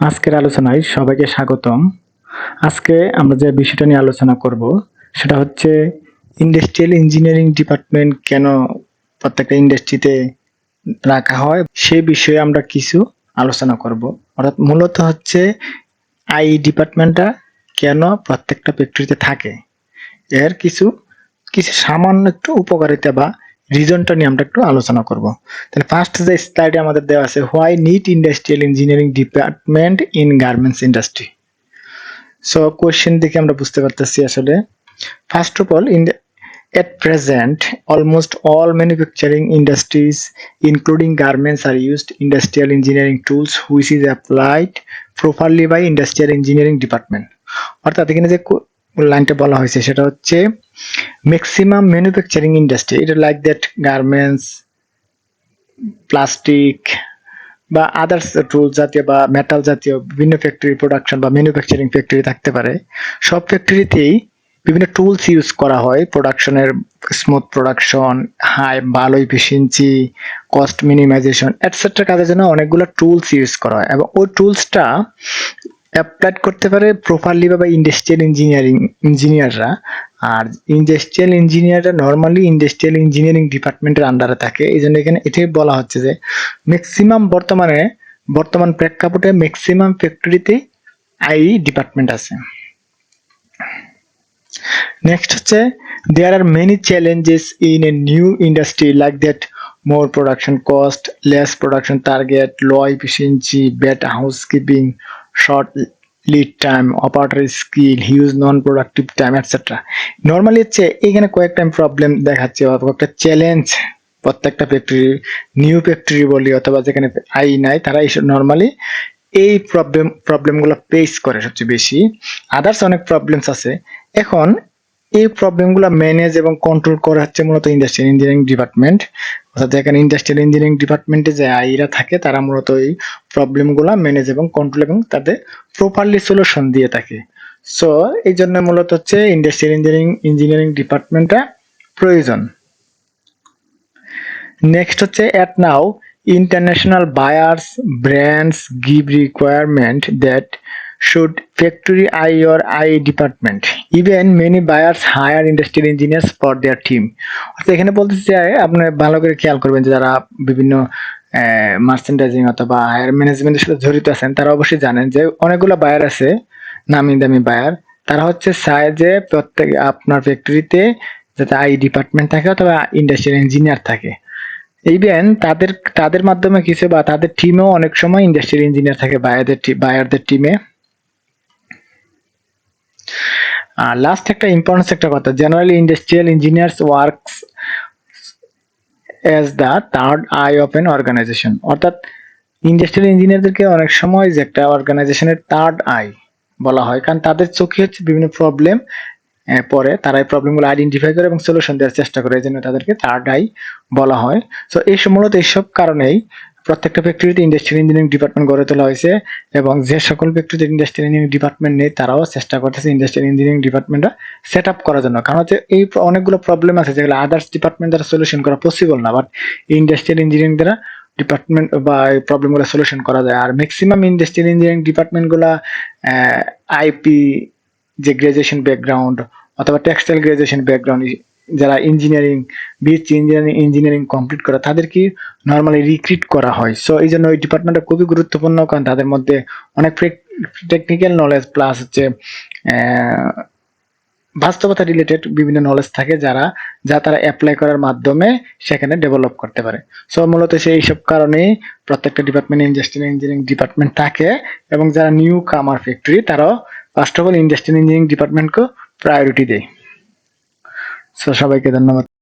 আজকের আলোচনায় সবাইকে স্বাগতম। আজকে আমরা যে বিষয়টা নিয়ে আলোচনা করব, সেটা হচ্ছে ইন্ডাস্ট্রিয়াল ইঞ্জিনিয়ারিং ডিপার্টমেন্ট কেন প্রত্যেকটা ইন্ডাস্ট্রিতে রাখা হয়, সে বিষয়ে আমরা কিছু আলোচনা করব। অর্থাৎ মূলত হচ্ছে আই ডিপার্টমেন্টটা কেন প্রত্যেকটা ফ্যাক্টরিতে থাকে। এর কিছু কিছু সামান্য একটু উপকারিতা বা রিজনটা নিয়ে আমরা একটু আলোচনা করব। তাহলে ফার্স্ট যে স্লাইডে আমাদের দেওয়া আছে why need industrial engineering department in garments industry so question দেখে আমরা বুঝতে পারতেছি আসলে। First of all in at present almost all manufacturing industries including garments are used industrial engineering tools which is applied properly by industrial engineering department অর্থাৎ এখানে যে লাইনটা বলা হয়েছে, সেটা হচ্ছে ম্যাক্সিমাম ম্যানুফ্যাকচারিং ইন্ডাস্ট্রি এটা লাইক দ্যাট গার্মেন্টস প্লাস্টিক বা আদার্স টুল জাতীয় বা মেটাল জাতীয় বিভিন্ন ফ্যাক্টরি প্রোডাকশন বা ম্যানুফ্যাকচারিং ফ্যাক্টরি থাকতে পারে। সব ফ্যাক্টরিতেই বিভিন্ন টুলস ইউজ করা হয়। প্রোডাকশনের স্মুথ প্রোডাকশন হাই ভালো ইফিসিয়েন্সি কস্ট মিনিমাইজেশন এটসেট্রা কাজের জন্য অনেকগুলো টুলস ইউজ করা হয়। এবং ওই টুলসটা অ্যাপ্লাইড করতে পারে প্রপারলি বা ইন্ডাস্ট্রিয়াল ইঞ্জিনিয়ারিং ইঞ্জিনিয়াররা আর ইন্ডাস্ট্রিয়াল ইঞ্জিনিয়াররা নর্মালি ইন্ডাস্ট্রিয়াল ইঞ্জিনিয়ারিং ডিপার্টমেন্টের আন্ডারে থাকে। এই জন্য এখানে এটাই বলা হচ্ছে যে ম্যাক্সিমাম বর্তমানে বর্তমান প্রেক্ষাপটে ম্যাক্সিমাম ফ্যাক্টরিতেই আই ডিপার্টমেন্ট আছে। নেক্সট হচ্ছে there are many challenges in a new industry like that more production cost, less production target, low efficiency, better housekeeping, short lead time, operator skill, huge non-productive time, etc. Normally হচ্ছে এখানে কয়েকটা problem দেখাচ্ছে বা কয়েকটা challenge প্রত্যেকটা factory new factory বলি অথবা যেখানে আই নাই তারা এইসব নর্মালি এই প্রবলেম প্রবলেমগুলো ফেস করে সবচেয়ে বেশি আদার্স অনেক প্রবলেমস আছে এখন এই প্রবলেমগুলো ম্যানেজ এবং কন্ট্রোল করা হচ্ছে মূলত ইন্ডাস্ট্রিয়াল ইঞ্জিনিয়ারিং ডিপার্টমেন্ট অর্থাৎ এখানে ইন্ডাস্ট্রিয়াল ইঞ্জিনিয়ারিং ডিপার্টমেন্টে যে আইরা থাকে, তারা মূলত এই প্রবলেমগুলো ম্যানেজ এবং কন্ট্রোল এবং তাদের প্রপারলি সলিউশন দিয়ে থাকে। সো এই জন্য মূলত হচ্ছে ইন্ডাস্ট্রিয়াল ইঞ্জিনিয়ারিং ইঞ্জিনিয়ারিং ডিপার্টমেন্টটা প্রয়োজন। নেক্সট হচ্ছে at now international buyers brands give requirement that should factory eye or eye department. Even many buyers hire industrial engineers for their team. এখানে বলতে চাই, আপনি ভালো করে খেয়াল করবেন যে যারা বিভিন্ন মার্চেন্ডাইজিং অথবা হায়ার ম্যানেজমেন্টের সাথে জড়িত আছেন, তারা অবশ্যই জানেন যে অনেকগুলো বায়ার আছে, নামি দামি বায়ার তারা হচ্ছে চায় যে প্রত্যেক আপনার ফ্যাক্টরিতে যাতে আই ডিপার্টমেন্ট থাকে অথবা ইন্ডাস্ট্রিয়াল ইঞ্জিনিয়ার থাকে। ইভেন তাদের তাদের মাধ্যমে কিছু বা তাদের টিমেও অনেক সময় ইন্ডাস্ট্রিয়াল ইঞ্জিনিয়ার থাকে বায়ারদের বায়ারদের টিমে লাস্ট একটা ইম্পর্টেন্স একটা কথা generally industrial engineers works as the third eye of an organization অর্থাৎ ইন্ডাস্ট্রিয়াল ইঞ্জিনিয়ারদেরকে অনেক সময় যে একটা অর্গানাইজেশনের থার্ড আই বলা হয়, কারণ তাদের চোখে হচ্ছে বিভিন্ন প্রবলেম পরে তারা এই প্রবলেমগুলো আইডেন্টিফাই করে এবং সলিউশন দেওয়ার চেষ্টা করে, এই জন্য তাদেরকে থার্ড আই বলা হয়। সো এই মূলত এইসব কারণেই প্রত্যেকটা ফ্যাক্টরিতে ইন্ডাস্ট্রিয়াল ইঞ্জিনিয়ারিং ডিপার্টমেন্ট গড়ে তোলা হয়েছে এবং যে সকল ফ্যাক্টরিতে ইন্ডাস্ট্রিয়াল ইঞ্জিনিয়ারিং ডিপার্টমেন্ট নেই, তারাও চেষ্টা করতেছে ইন্ডাস্ট্রিয়াল ইঞ্জিনিয়ারিং ডিপার্টমেন্টটা সেট আপ করার জন্য। কারণ হচ্ছে এই অনেকগুলো প্রবলেম আছে যেগুলো আদার্স ডিপার্টমেন্ট দ্বারা সলিউশন করা পসিবল না বাট ইন্ডাস্ট্রিয়াল ইঞ্জিনিয়ারিং দ্বারা ডিপার্টমেন্ট বা এই প্রবলেমগুলো সলিউশন করা যায়। আর ম্যাক্সিমাম ইন্ডাস্ট্রিয়াল ইঞ্জিনিয়ারিং ডিপার্টমেন্টগুলো আইপি যে গ্রাজুয়েশন ব্যাকগ্রাউন্ড অথবা টেক্সটাইল গ্রাজুয়েশন ব্যাকগ্রাউন্ড যারা engineering BSc engineering engineering complete করে তাদেরকে নর্মালি রিক্রিট করা হয়। সো এই জন্য ওই ডিপার্টমেন্টটা খুবই গুরুত্বপূর্ণ, কারণ তাদের মধ্যে অনেক টেকনিক্যাল নলেজ প্লাস হচ্ছে বাস্তবতা রিলেটেড বিভিন্ন নলেজ থাকে যারা, যা তারা অ্যাপ্লাই করার মাধ্যমে সেখানে ডেভেলপ করতে পারে। সো মূলত সেই সব কারণে প্রত্যেকটা ডিপার্টমেন্ট ইন্ডাস্ট্রিয়াল ইঞ্জিনিয়ারিং ডিপার্টমেন্ট থাকে এবং যারা নিউ কামার ফ্যাক্টরি তারাও first of all industrial engineering ডিপার্টমেন্টকে প্রায়োরিটি দেয়। সবাইকে ধন্যবাদ।